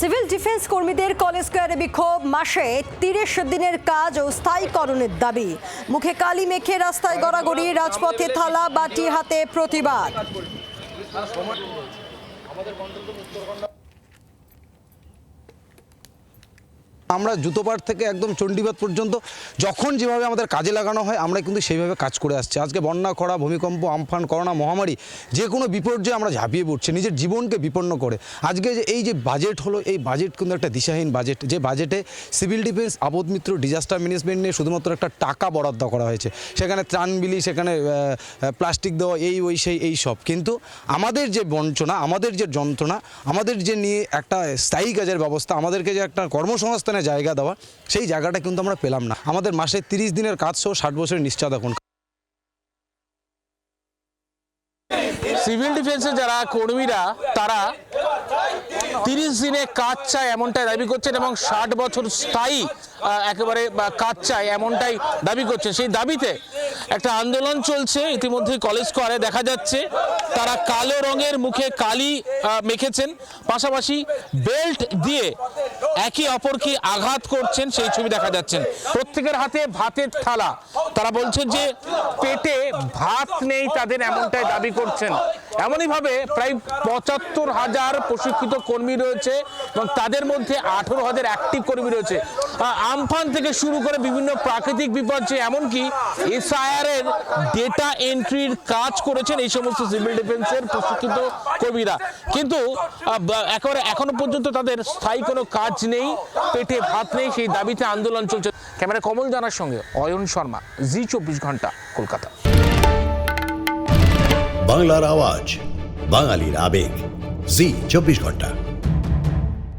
Civil defence কর্মীদের college স্কোয়ারে বিক্ষোভ মাসে তিরিশ দিনের কাজ ও স্থায়ীকরণের দাবি। মুখে কালি মেখে রাস্তায় গড়াগড়ি, রাজপথে থালা, বাটি হাতে প্রতিবাদ। আমরা জুতোপাড় থেকে একদম চণ্ডীবাদ পর্যন্ত যখন যেভাবে আমাদের কাজে লাগানো হয়, আমরা কিন্তু সেইভাবে কাজ করে আসছি। আজকে বন্যা, খরা, ভূমিকম্প, আমফান, করোনা, মহামারী যে কোনো বিপর্যয়ে আমরা ঝাঁপিয়ে পড়ছি, নিজের জীবনকে বিপন্ন করে। আজকে যে এই যে বাজেট হলো, এই বাজেট কিন্তু একটা দিশাহীন বাজেট যে বাজেটে সিভিল ডিফেন্স আপদ মিত্র ডিজাস্টার ম্যানেজমেন্ট নিয়ে শুধুমাত্র একটা টাকা বরাদ্দ করা হয়েছে। সেখানে ত্রাণ বিলি, সেখানে প্লাস্টিক দেওয়া, এই, ওই, সেই, এই সব। কিন্তু আমাদের যে বঞ্চনা, আমাদের যে যন্ত্রণা, আমাদের যে নিয়ে একটা স্থায়ী কাজের ব্যবস্থা, আমাদেরকে যে একটা কর্মসংস্থানের জায়গা দেওয়া, সেই জায়গাটা কিন্তু আমরা পেলাম না। আমাদের মাসে তিরিশ দিনের কাজ সহ ষাট বছরের নিশ্চয় দেখুন সিভিল ডিফেন্সের যারা কর্মীরা, তারা তিরিশ দিনে কাজ চায় এমনটাই দাবি করছেন এবং ষাট বছর স্থায়ী একেবারে কাজ চায় এমনটাই দাবি করছেন। সেই দাবিতে একটা আন্দোলন চলছে, ইতিমধ্যে কলেজ স্কোয়ারে দেখা যাচ্ছে, তারা কালো রঙের মুখে কালি মেখেছেন। পাশাপাশি বেল্ট দিয়ে একে অপরকে আঘাত করছেন, সেই ছবি দেখা যাচ্ছেন প্রত্যেকের হাতে ভাতের থালা। তারা বলছেন যে পেটে ভাত নেই তাদের এমনটাই দাবি করছেন। এমনইভাবে প্রায় পঁচাত্তর হাজার প্রশিক্ষিত কর্মী রয়েছে এবং তাদের মধ্যে আঠেরো হাজার অ্যাক্টিভ কর্মী রয়েছে। আমফান থেকে শুরু করে বিভিন্ন প্রাকৃতিক বিপর্যয়, এমনকি এসআইআর এর ডেটা এন্ট্রির কাজ করেছেন এই সমস্ত সিভিল ডিফেন্সের প্রশিক্ষিত কর্মীরা। কিন্তু একেবারে এখনও পর্যন্ত তাদের স্থায়ী কোনো কাজ নেই, পেটে ভাত নেই, সেই দাবিতে আন্দোলন চলছে। ক্যামেরা কমল জানার সঙ্গে অয়ন শর্মা, জি চব্বিশ ঘণ্টা, কলকাতা। বাংলার আওয়াজ, বাঙালির আবেগ, জি চব্বিশ ঘণ্টা।